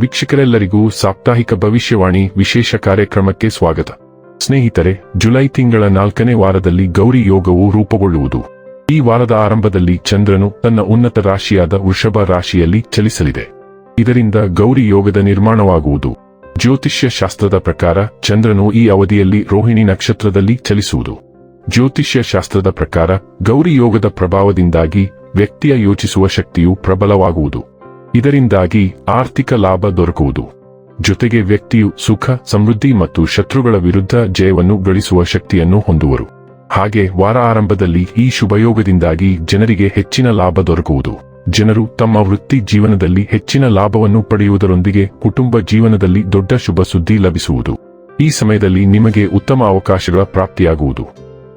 ವೀಕ್ಷಕರೆಲ್ಲರಿಗೂ ಸಾಪ್ತಾಹಿಕ ಭವಿಷ್ಯವಾಣಿ ವಿಶೇಷ ಕಾರ್ಯಕ್ರಮಕ್ಕೆ ಸ್ವಾಗತ. ಸ್ನೇಹಿತರೆ, ಜುಲೈ ತಿಂಗಳ ನಾಲ್ಕನೇ ವಾರದಲ್ಲಿ ಗೌರಿ ಯೋಗವು ರೂಪುಗೊಳ್ಳುವುದು. ಈ ವಾರದ ಆರಂಭದಲ್ಲಿ ಚಂದ್ರನು ತನ್ನ ಉನ್ನತ ರಾಶಿಯಾದ ವೃಷಭ ರಾಶಿಯಲ್ಲಿ ಚಲಿಸಲಿದೆ. ಇದರಿಂದ ಗೌರಿ ಯೋಗದ ನಿರ್ಮಾಣವಾಗುವುದು. ಜ್ಯೋತಿಷ್ಯ ಶಾಸ್ತ್ರದ ಪ್ರಕಾರ ಚಂದ್ರನು ಈ ಅವಧಿಯಲ್ಲಿ ರೋಹಿಣಿ ನಕ್ಷತ್ರದಲ್ಲಿ ಚಲಿಸುವುದು. ಜ್ಯೋತಿಷ್ಯ ಶಾಸ್ತ್ರದ ಪ್ರಕಾರ ಗೌರಿ ಯೋಗದ ಪ್ರಭಾವದಿಂದಾಗಿ ವ್ಯಕ್ತಿಯ ಯೋಚಿಸುವ ಶಕ್ತಿಯು ಪ್ರಬಲವಾಗುವುದು. ಇದರಿಂದಾಗಿ ಆರ್ಥಿಕ ಲಾಭ ದೊರಕುವುದು. ಜೊತೆಗೆ ವ್ಯಕ್ತಿಯು ಸುಖ, ಸಮೃದ್ಧಿ ಮತ್ತು ಶತ್ರುಗಳ ವಿರುದ್ಧ ಜಯವನ್ನು ಗಳಿಸುವ ಶಕ್ತಿಯನ್ನು ಹೊಂದುವರು. ಹಾಗೆ ವಾರ ಆರಂಭದಲ್ಲಿ ಈ ಶುಭಯೋಗದಿಂದಾಗಿ ಜನರಿಗೆ ಹೆಚ್ಚಿನ ಲಾಭ ದೊರಕುವುದು. ಜನರು ತಮ್ಮ ವೃತ್ತಿ ಜೀವನದಲ್ಲಿ ಹೆಚ್ಚಿನ ಲಾಭವನ್ನು ಪಡೆಯುವುದರೊಂದಿಗೆ ಕುಟುಂಬ ಜೀವನದಲ್ಲಿ ದೊಡ್ಡ ಶುಭ ಸುದ್ದಿ ಲಭಿಸುವುದು. ಈ ಸಮಯದಲ್ಲಿ ನಿಮಗೆ ಉತ್ತಮ ಅವಕಾಶಗಳ ಪ್ರಾಪ್ತಿಯಾಗುವುದು.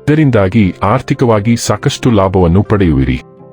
ಇದರಿಂದಾಗಿ ಆರ್ಥಿಕವಾಗಿ ಸಾಕಷ್ಟು ಲಾಭವನ್ನು ಪಡೆಯುವಿರಿ.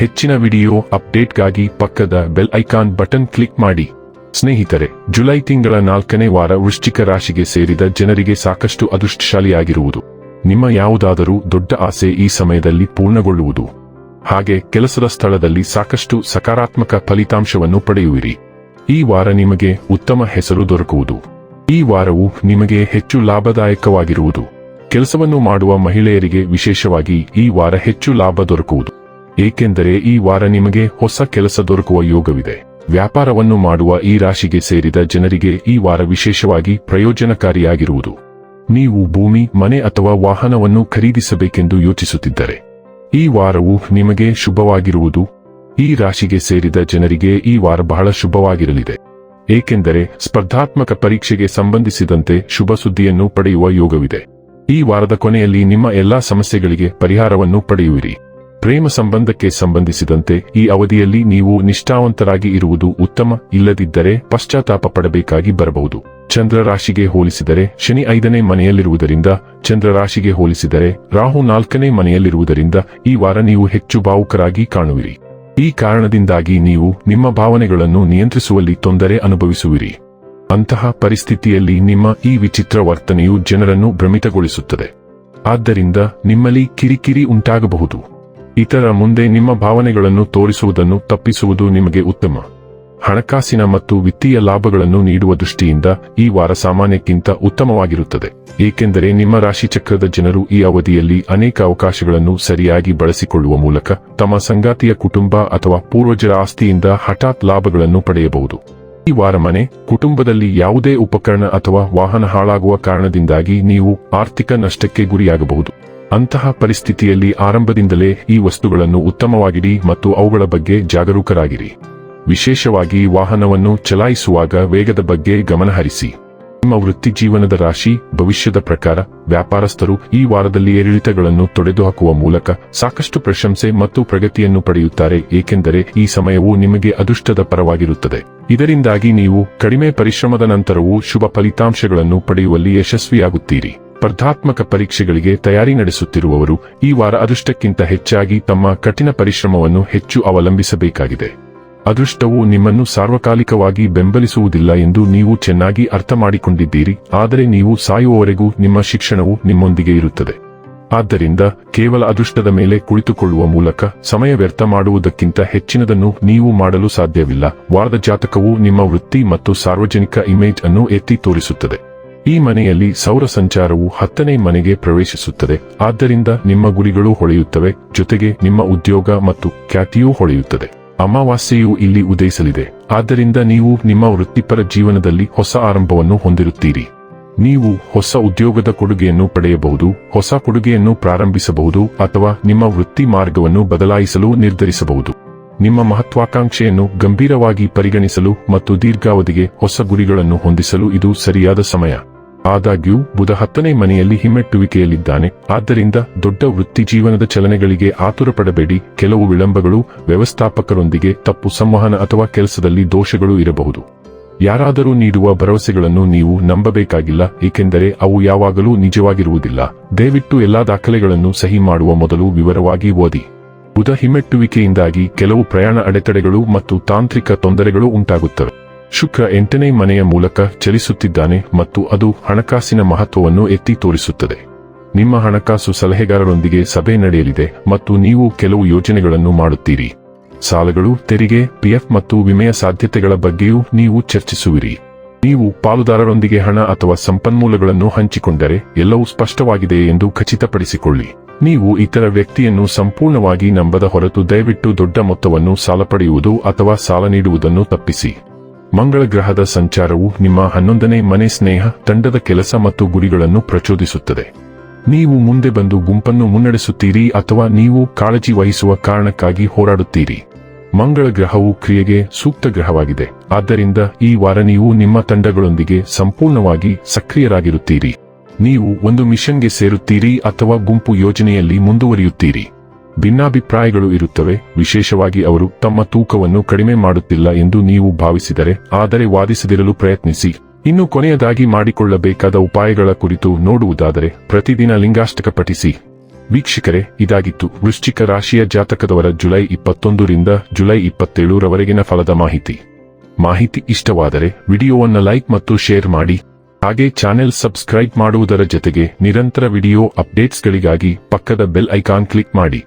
ಹೆಚ್ಚಿನ ವಿಡಿಯೋ ಅಪ್ಡೇಟ್ಗಾಗಿ ಪಕ್ಕದ ಬೆಲ್ ಐಕಾನ್ ಬಟನ್ ಕ್ಲಿಕ್ ಮಾಡಿ. ಸ್ನೇಹಿತರೆ, ಜುಲೈ ತಿಂಗಳ ನಾಲ್ಕನೇ ವಾರ ವೃಶ್ಚಿಕ ರಾಶಿಗೆ ಸೇರಿದ ಜನರಿಗೆ ಸಾಕಷ್ಟು ಅದೃಷ್ಟಶಾಲಿಯಾಗಿರುವುದು. ನಿಮ್ಮ ಯಾವುದಾದರೂ ದೊಡ್ಡ ಆಸೆ ಈ ಸಮಯದಲ್ಲಿ ಪೂರ್ಣಗೊಳ್ಳುವುದು. ಹಾಗೆ ಕೆಲಸದ ಸ್ಥಳದಲ್ಲಿ ಸಾಕಷ್ಟು ಸಕಾರಾತ್ಮಕ ಫಲಿತಾಂಶವನ್ನು ಪಡೆಯುವಿರಿ. ಈ ವಾರ ನಿಮಗೆ ಉತ್ತಮ ಹೆಸರು ದೊರಕುವುದು. ಈ ವಾರವು ನಿಮಗೆ ಹೆಚ್ಚು ಲಾಭದಾಯಕವಾಗಿರುವುದು. ಕೆಲಸವನ್ನು ಮಾಡುವ ಮಹಿಳೆಯರಿಗೆ ವಿಶೇಷವಾಗಿ ಈ ವಾರ ಹೆಚ್ಚು ಲಾಭ ದೊರಕುವುದು. ಏಕೆಂದರೆ ಈ ವಾರ ನಿಮಗೆ ಹೊಸ ಕೆಲಸ ದೊರಕುವ ಯೋಗವಿದೆ. ವ್ಯಾಪಾರವನ್ನು ಮಾಡುವ ಈ ರಾಶಿಗೆ ಸೇರಿದ ಜನರಿಗೆ ಈ ವಾರ ವಿಶೇಷವಾಗಿ ಪ್ರಯೋಜನಕಾರಿಯಾಗಿರುವುದು. ನೀವು ಭೂಮಿ, ಮನೆ ಅಥವಾ ವಾಹನವನ್ನು ಖರೀದಿಸಬೇಕೆಂದು ಯೋಚಿಸುತ್ತಿದ್ದರೆ. ಈ ವಾರವು ನಿಮಗೆ ಶುಭವಾಗಿರುವುದು. ಈ ರಾಶಿಗೆ ಸೇರಿದ ಜನರಿಗೆ ಈ ವಾರ ಬಹಳ ಶುಭವಾಗಿರಲಿದೆ. ಏಕೆಂದರೆ ಸ್ಪರ್ಧಾತ್ಮಕ ಪರೀಕ್ಷೆಗೆ ಸಂಬಂಧಿಸಿದಂತೆ ಶುಭ ಸುದ್ದಿಯನ್ನು ಪಡೆಯುವ ಯೋಗವಿದೆ. ಈ ವಾರದ ಕೊನೆಯಲ್ಲಿ ನಿಮ್ಮ ಎಲ್ಲಾ ಸಮಸ್ಯೆಗಳಿಗೆ ಪರಿಹಾರವನ್ನು ಪಡೆಯುವಿರಿ. ಪ್ರೇಮ ಸಂಬಂಧಕ್ಕೆ ಸಂಬಂಧಿಸಿದಂತೆ ಈ ಅವಧಿಯಲ್ಲಿ ನೀವು ನಿಷ್ಠಾವಂತರಾಗಿ ಇರುವುದು ಉತ್ತಮ, ಇಲ್ಲದಿದ್ದರೆ ಪಶ್ಚಾತ್ತಾಪ ಪಡಬೇಕಾಗಿ ಬರಬಹುದು. ಚಂದ್ರರಾಶಿಗೆ ಹೋಲಿಸಿದರೆ ಶನಿ ಐದನೇ ಮನೆಯಲ್ಲಿರುವುದರಿಂದ, ಚಂದ್ರರಾಶಿಗೆ ಹೋಲಿಸಿದರೆ ರಾಹು ನಾಲ್ಕನೇ ಮನೆಯಲ್ಲಿರುವುದರಿಂದ ಈ ವಾರ ನೀವು ಹೆಚ್ಚು ಭಾವುಕರಾಗಿ ಕಾಣುವಿರಿ. ಈ ಕಾರಣದಿಂದಾಗಿ ನೀವು ನಿಮ್ಮ ಭಾವನೆಗಳನ್ನು ನಿಯಂತ್ರಿಸುವಲ್ಲಿ ತೊಂದರೆ ಅನುಭವಿಸುವಿರಿ. ಅಂತಹ ಪರಿಸ್ಥಿತಿಯಲ್ಲಿ ನಿಮ್ಮ ಈ ವಿಚಿತ್ರ ವರ್ತನೆಯು ಜನರನ್ನು ಭ್ರಮಿತಗೊಳಿಸುತ್ತದೆ. ಆದ್ದರಿಂದ ನಿಮ್ಮಲ್ಲಿ ಕಿರಿಕಿರಿ ಉಂಟಾಗಬಹುದು. ಇತರ ಮುಂದೆ ನಿಮ್ಮ ಭಾವನೆಗಳನ್ನು ತೋರಿಸುವುದನ್ನು ತಪ್ಪಿಸುವುದು ನಿಮಗೆ ಉತ್ತಮ. ಹಣಕಾಸಿನ ಮತ್ತು ವಿತ್ತೀಯ ಲಾಭಗಳನ್ನು ನೀಡುವ ದೃಷ್ಟಿಯಿಂದ ಈ ವಾರ ಸಾಮಾನ್ಯಕ್ಕಿಂತ ಉತ್ತಮವಾಗಿರುತ್ತದೆ. ಏಕೆಂದರೆ ನಿಮ್ಮ ರಾಶಿಚಕ್ರದ ಜನರು ಈ ಅವಧಿಯಲ್ಲಿ ಅನೇಕ ಅವಕಾಶಗಳನ್ನು ಸರಿಯಾಗಿ ಬಳಸಿಕೊಳ್ಳುವ ಮೂಲಕ ತಮ್ಮ ಸಂಗಾತಿಯ ಕುಟುಂಬ ಅಥವಾ ಪೂರ್ವಜರ ಆಸ್ತಿಯಿಂದ ಹಠಾತ್ ಲಾಭಗಳನ್ನು ಪಡೆಯಬಹುದು. ಈ ವಾರ ಮನೆ, ಕುಟುಂಬದಲ್ಲಿ ಯಾವುದೇ ಉಪಕರಣ ಅಥವಾ ವಾಹನ ಹಾಳಾಗುವ ಕಾರಣದಿಂದಾಗಿ ನೀವು ಆರ್ಥಿಕ ನಷ್ಟಕ್ಕೆ ಗುರಿಯಾಗಬಹುದು. ಅಂತಹ ಪರಿಸ್ಥಿತಿಯಲ್ಲಿ ಆರಂಭದಿಂದಲೇ ಈ ವಸ್ತುಗಳನ್ನು ಉತ್ತಮವಾಗಿಡಿ ಮತ್ತು ಅವುಗಳ ಬಗ್ಗೆ ಜಾಗರೂಕರಾಗಿರಿ. ವಿಶೇಷವಾಗಿ ವಾಹನವನ್ನು ಚಲಾಯಿಸುವಾಗ ವೇಗದ ಬಗ್ಗೆ ಗಮನಹರಿಸಿ. ನಿಮ್ಮ ವೃತ್ತಿ ಜೀವನದ ರಾಶಿ, ಭವಿಷ್ಯದ ಪ್ರಕಾರ ವ್ಯಾಪಾರಸ್ಥರು ಈ ವಾರದಲ್ಲಿ ಏರಿಳಿತಗಳನ್ನು ತೊಡೆದುಹಾಕುವ ಮೂಲಕ ಸಾಕಷ್ಟು ಪ್ರಶಂಸೆ ಮತ್ತು ಪ್ರಗತಿಯನ್ನು ಪಡೆಯುತ್ತಾರೆ, ಏಕೆಂದರೆ ಈ ಸಮಯವು ನಿಮಗೆ ಅದೃಷ್ಟದ ಪರವಾಗಿರುತ್ತದೆ. ಇದರಿಂದಾಗಿ ನೀವು ಕಡಿಮೆ ಪರಿಶ್ರಮದ ನಂತರವೂ ಶುಭ ಫಲಿತಾಂಶಗಳನ್ನು ಪಡೆಯುವಲ್ಲಿ ಯಶಸ್ವಿಯಾಗುತ್ತೀರಿ. ಸ್ಪರ್ಧಾತ್ಮಕ ಪರೀಕ್ಷೆಗಳಿಗೆ ತಯಾರಿ ನಡೆಸುತ್ತಿರುವವರು ಈ ವಾರ ಅದೃಷ್ಟಕ್ಕಿಂತ ಹೆಚ್ಚಾಗಿ ತಮ್ಮ ಕಠಿಣ ಪರಿಶ್ರಮವನ್ನು ಹೆಚ್ಚು ಅವಲಂಬಿಸಬೇಕಾಗಿದೆ. ಅದೃಷ್ಟವು ನಿಮ್ಮನ್ನು ಸಾರ್ವಕಾಲಿಕವಾಗಿ ಬೆಂಬಲಿಸುವುದಿಲ್ಲ ಎಂದು ನೀವು ಚೆನ್ನಾಗಿ ಅರ್ಥ ಮಾಡಿಕೊಂಡಿದ್ದೀರಿ, ಆದರೆ ನೀವು ಸಾಯುವವರೆಗೂ ನಿಮ್ಮ ಶಿಕ್ಷಣವು ನಿಮ್ಮೊಂದಿಗೆ ಇರುತ್ತದೆ. ಆದ್ದರಿಂದ ಕೇವಲ ಅದೃಷ್ಟದ ಮೇಲೆ ಕುಳಿತುಕೊಳ್ಳುವ ಮೂಲಕ ಸಮಯ ವ್ಯರ್ಥ ಮಾಡುವುದಕ್ಕಿಂತ ಹೆಚ್ಚಿನದನ್ನು ನೀವು ಮಾಡಲು ಸಾಧ್ಯವಿಲ್ಲ. ವಾರದ ಜಾತಕವು ನಿಮ್ಮ ವೃತ್ತಿ ಮತ್ತು ಸಾರ್ವಜನಿಕ ಇಮೇಜ್ ಅನ್ನು ಎತ್ತಿ ತೋರಿಸುತ್ತದೆ. ಈ ಮನೆಯಲ್ಲಿ ಸೌರ ಸಂಚಾರವು ಹತ್ತನೇ ಮನೆಗೆ ಪ್ರವೇಶಿಸುತ್ತದೆ. ಆದ್ದರಿಂದ ನಿಮ್ಮ ಗುರಿಗಳು ಹೊಳೆಯುತ್ತವೆ, ಜೊತೆಗೆ ನಿಮ್ಮ ಉದ್ಯೋಗ ಮತ್ತು ಖ್ಯಾತಿಯೂ ಹೊಳೆಯುತ್ತದೆ. ಅಮಾವಾಸ್ಯೆಯು ಇಲ್ಲಿ ಉದಯಿಸಲಿದೆ. ಆದ್ದರಿಂದ ನೀವು ನಿಮ್ಮ ವೃತ್ತಿಪರ ಜೀವನದಲ್ಲಿ ಹೊಸ ಆರಂಭವನ್ನು ಹೊಂದಿರುತ್ತೀರಿ. ನೀವು ಹೊಸ ಉದ್ಯೋಗದ ಕೊಡುಗೆಯನ್ನು ಪಡೆಯಬಹುದು, ಹೊಸ ಕೊಡುಗೆಯನ್ನು ಪ್ರಾರಂಭಿಸಬಹುದು, ಅಥವಾ ನಿಮ್ಮ ವೃತ್ತಿ ಮಾರ್ಗವನ್ನು ಬದಲಾಯಿಸಲು ನಿರ್ಧರಿಸಬಹುದು. ನಿಮ್ಮ ಮಹತ್ವಾಕಾಂಕ್ಷೆಯನ್ನು ಗಂಭೀರವಾಗಿ ಪರಿಗಣಿಸಲು ಮತ್ತು ದೀರ್ಘಾವಧಿಗೆ ಹೊಸ ಗುರಿಗಳನ್ನು ಹೊಂದಿಸಲು ಇದು ಸರಿಯಾದ ಸಮಯ. ಆದಾಗ್ಯೂ ಬುಧ ಹತ್ತನೇ ಮನೆಯಲ್ಲಿ ಹಿಮ್ಮೆಟ್ಟುವಿಕೆಯಲ್ಲಿದ್ದಾನೆ. ಆದ್ದರಿಂದ ದೊಡ್ಡ ವೃತ್ತಿ ಜೀವನದ ಚಲನೆಗಳಿಗೆ ಆತುರಪಡಬೇಡಿ. ಕೆಲವು ವಿಳಂಬಗಳು ವ್ಯವಸ್ಥಾಪಕರೊಂದಿಗೆ ತಪ್ಪು ಸಂವಹನ ಅಥವಾ ಕೆಲಸದಲ್ಲಿ ದೋಷಗಳು ಇರಬಹುದು. ಯಾರಾದರೂ ನೀಡುವ ಭರವಸೆಗಳನ್ನು ನೀವು ನಂಬಬೇಕಾಗಿಲ್ಲ, ಏಕೆಂದರೆ ಅವು ಯಾವಾಗಲೂ ನಿಜವಾಗಿರುವುದಿಲ್ಲ. ದಯವಿಟ್ಟು ಎಲ್ಲಾ ದಾಖಲೆಗಳನ್ನು ಸಹಿ ಮಾಡುವ ಮೊದಲು ವಿವರವಾಗಿ ಓದಿ. ಬುಧ ಹಿಮ್ಮೆಟ್ಟುವಿಕೆಯಿಂದಾಗಿ ಕೆಲವು ಪ್ರಯಾಣ ಅಡೆತಡೆಗಳು ಮತ್ತು ತಾಂತ್ರಿಕ ತೊಂದರೆಗಳು ಉಂಟಾಗುತ್ತವೆ. ಶುಕ್ರ ಎಂಟನೇ ಮನೆಯ ಮೂಲಕ ಚಲಿಸುತ್ತಿದ್ದಾನೆ ಮತ್ತು ಅದು ಹಣಕಾಸಿನ ಮಹತ್ವವನ್ನು ಎತ್ತಿ ತೋರಿಸುತ್ತದೆ. ನಿಮ್ಮ ಹಣಕಾಸು ಸಲಹೆಗಾರರೊಂದಿಗೆ ಸಭೆ ನಡೆಯಲಿದೆ ಮತ್ತು ನೀವು ಕೆಲವು ಯೋಜನೆಗಳನ್ನು ಮಾಡುತ್ತೀರಿ. ಸಾಲಗಳು, ತೆರಿಗೆ, ಪಿಎಫ್ ಮತ್ತು ವಿಮೆಯ ಸಾಧ್ಯತೆಗಳ ಬಗ್ಗೆಯೂ ನೀವು ಚರ್ಚಿಸುವಿರಿ. ನೀವು ಪಾಲುದಾರರೊಂದಿಗೆ ಹಣ ಅಥವಾ ಸಂಪನ್ಮೂಲಗಳನ್ನು ಹಂಚಿಕೊಂಡರೆ ಎಲ್ಲವೂ ಸ್ಪಷ್ಟವಾಗಿದೆ ಎಂದು ಖಚಿತಪಡಿಸಿಕೊಳ್ಳಿ. ನೀವು ಇತರ ವ್ಯಕ್ತಿಯನ್ನು ಸಂಪೂರ್ಣವಾಗಿ ನಂಬದ ಹೊರತು ದಯವಿಟ್ಟು ದೊಡ್ಡ ಮೊತ್ತವನ್ನು ಸಾಲ ಪಡೆಯುವುದು ಅಥವಾ ಸಾಲ ನೀಡುವುದನ್ನು ತಪ್ಪಿಸಿ. ಮಂಗಳ ಗ್ರಹದ ಸಂಚಾರವು ನಿಮ್ಮ ಹನ್ನೊಂದನೇ ಮನೆ ಸ್ನೇಹ, ತಂಡದ ಕೆಲಸ ಮತ್ತು ಗುರಿಗಳನ್ನು ಪ್ರಚೋದಿಸುತ್ತದೆ. ನೀವು ಮುಂದೆ ಬಂದು ಗುಂಪನ್ನು ಮುನ್ನಡೆಸುತ್ತೀರಿ ಅಥವಾ ನೀವು ಕಾಳಜಿ ವಹಿಸುವ ಕಾರಣಕ್ಕಾಗಿ ಹೋರಾಡುತ್ತೀರಿ. ಮಂಗಳ ಗ್ರಹವು ಕ್ರಿಯೆಗೆ ಸೂಕ್ತ ಗ್ರಹವಾಗಿದೆ. ಆದ್ದರಿಂದ ಈ ವಾರ ನೀವು ನಿಮ್ಮ ತಂಡಗಳೊಂದಿಗೆ ಸಂಪೂರ್ಣವಾಗಿ ಸಕ್ರಿಯರಾಗಿರುತ್ತೀರಿ. ನೀವು ಒಂದು ಮಿಷನ್ಗೆ ಸೇರುತ್ತೀರಿ ಅಥವಾ ಗುಂಪು ಯೋಜನೆಯಲ್ಲಿ ಮುಂದುವರಿಯುತ್ತೀರಿ. ಭಿನ್ನಾಭಿಪ್ರಾಯಗಳು ಇರುತ್ತವೆ. ವಿಶೇಷವಾಗಿ ಅವರು ತಮ್ಮ ತೂಕವನ್ನು ಕಡಿಮೆ ಮಾಡುತ್ತಿಲ್ಲ ಎಂದು ನೀವು ಭಾವಿಸಿದರೆ, ಆದರೆ ವಾದಿಸದಿರಲು ಪ್ರಯತ್ನಿಸಿ. ಇನ್ನು ಕೊನೆಯದಾಗಿ ಮಾಡಿಕೊಳ್ಳಬೇಕಾದ ಉಪಾಯಗಳ ಕುರಿತು ನೋಡುವುದಾದರೆ, ಪ್ರತಿದಿನ ಲಿಂಗಾಷ್ಟಕ ಪಠಿಸಿ. ವೀಕ್ಷಕರೇ, ಇದಾಗಿತ್ತು. ವೃಶ್ಚಿಕ ರಾಶಿಯ ಜಾತಕದವರ ಜುಲೈ ಇಪ್ಪತ್ತೊಂದರಿಂದ ಜುಲೈ ಇಪ್ಪತ್ತೇಳರವರೆಗಿನ ಫಲದ ಮಾಹಿತಿ. ಮಾಹಿತಿ ಇಷ್ಟವಾದರೆ ವಿಡಿಯೋವನ್ನು ಲೈಕ್ ಮತ್ತು ಶೇರ್ ಮಾಡಿ. ಹಾಗೆ ಚಾನೆಲ್ ಸಬ್ಸ್ಕ್ರೈಬ್ ಮಾಡುವುದರ ಜೊತೆಗೆ ನಿರಂತರ ವಿಡಿಯೋ ಅಪ್ಡೇಟ್ಸ್ಗಳಿಗಾಗಿ ಪಕ್ಕದ ಬೆಲ್ ಐಕಾನ್ ಕ್ಲಿಕ್ ಮಾಡಿ.